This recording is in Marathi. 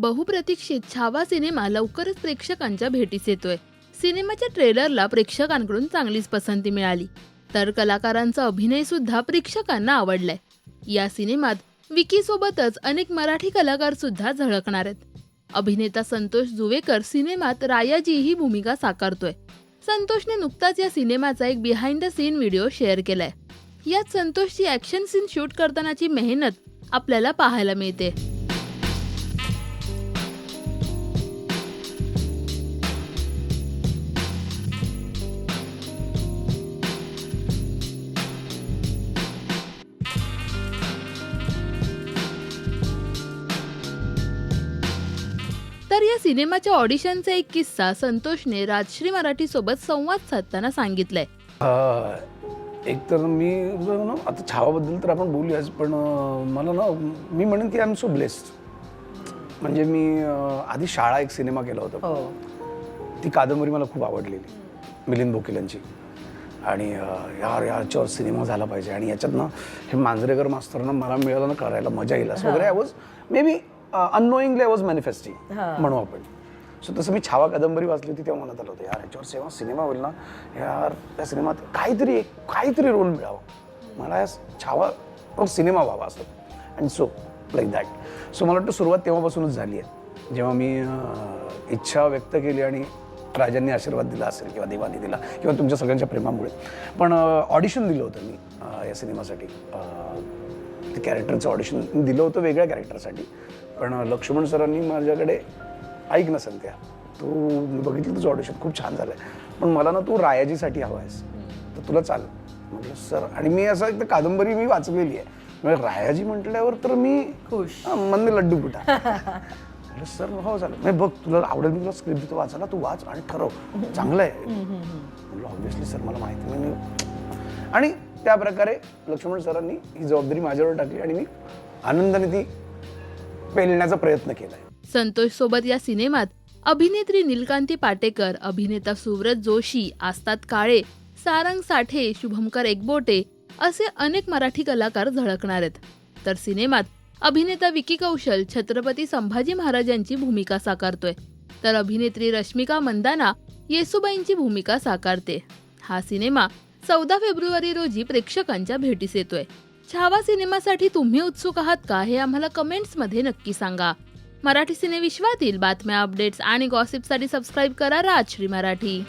बहुप्रतीक्षित छावा सिनेमा लवकरच प्रेक्षकांच्या भेटीस येतोय. सिनेमाच्या ट्रेलरला प्रेक्षकांकडून चांगलीच पसंती मिळाली. तर कलाकारांचा अभिनय सुद्धा प्रेक्षकांना आवडलाय. या सिनेमात विकीसोबतच अनेक मराठी कलाकार सुद्धा झळकणार आहेत. अभिनेता संतोष जुवेकर सिनेमात रायाजी ही भूमिका साकारतोय. संतोषने नुकताच या सिनेमाचा एक behind the scene video share केलाय. यात संतोषची ऍक्शन सीन शूट करतानाची मेहनत आपल्याला पाहायला मिळते. तर या सिनेमाच्या ऑडिशनचा एक किस्सा संतोषने राजश्री मराठी सोबत संवाद साधताना सांगितलाय. एक तर मी ना आता छावाबद्दल तर आपण बोलूयाच पण मला ना मी म्हणेन की आय एम सो ब्लेस्ड म्हणजे मी आधी शाळा एक सिनेमा केला होता. हो. ती कादंबरी मला खूप आवडलेली मिलिंद बोकील यांची आणि यार याच्यावर सिनेमा झाला पाहिजे. आणि याच्यात ना हे मांजरेकर मास्तरना मला मिळालं ना करायला मजा येईल असं वगैरे. I was maybe unknowingly I was manifesting म्हणू आपण. सो तसं मी छावा कादंबरी वाचली होती तेव्हा मनात आलं होतं यार याच्यावर सेवा सिनेमा होईल ना? यार त्या सिनेमात काहीतरी एक काहीतरी रोल मिळावा. मला या छावा सिनेमा व्हावा असं. And so like that so मला वाटतं सुरुवात तेव्हापासूनच झाली आहे. जेव्हा मी इच्छा व्यक्त केली आणि राजांनी आशीर्वाद दिला असेल किंवा देवानी दिला किंवा तुमच्या सगळ्यांच्या प्रेमामुळे. पण ऑडिशन दिलं होतं मी या सिनेमासाठी. ते कॅरेक्टरचं ऑडिशन दिलं होतं वेगळ्या कॅरेक्टरसाठी पण लक्ष्मण सरांनी माझ्याकडे ऐक ना संध्या. तू मी बघितलं तुझं ऑडिशन खूप छान झालं पण मला ना तू रायाजीसाठी हवा आहेस. तर तुला चाल. म्हटलं सर. आणि मी असं एक तर कादंबरी मी वाचलेली आहे. म्हणजे रायाजी म्हटल्यावर तर मी खुश. हा, मन लड्डू कुठा म्हटलं सर हो चालेल. नाही बघ तुला आवडेल मी तुला स्क्रिप्ट देतो वाचायला तू वाच आणि ठरव. चांगलं आहे. म्हटलं ऑब्व्हियसली सर मला माहिती नाही आणि त्या प्रकारे लक्ष्मण सरांनी ही जबाबदारी माझ्यावर टाकली आणि मी आनंदाने ती पेलण्याचा प्रयत्न केलाय. संतोष सोबत या सिनेमात अभिनेत्री नीलकांती पाटेकर अभिनेता सुव्रत जोशी आस्ताद काळे सारंग साठे शुभमकर एकबोटे असे अनेक मराठी कलाकार झळकणार आहेत. तर सिनेमात अभिनेता विकी कौशल छत्रपती संभाजी महाराजांची भूमिका साकारतोय. तर अभिनेत्री रश्मिका मंदाना येसुबाईंची भूमिका साकारते. हा सिनेमा चौदा फेब्रुवारी रोजी प्रेक्षकांच्या भेटीस येतोय. छावा सिनेमासाठी तुम्ही उत्सुक आहात का हे आम्हाला कमेंट्समध्ये नक्की सांगा. मराठी सिनेविश्वातील बातम्या अपडेट्स आणि गॉसिपसाठी सबस्क्राईब करा राजश्री मराठी.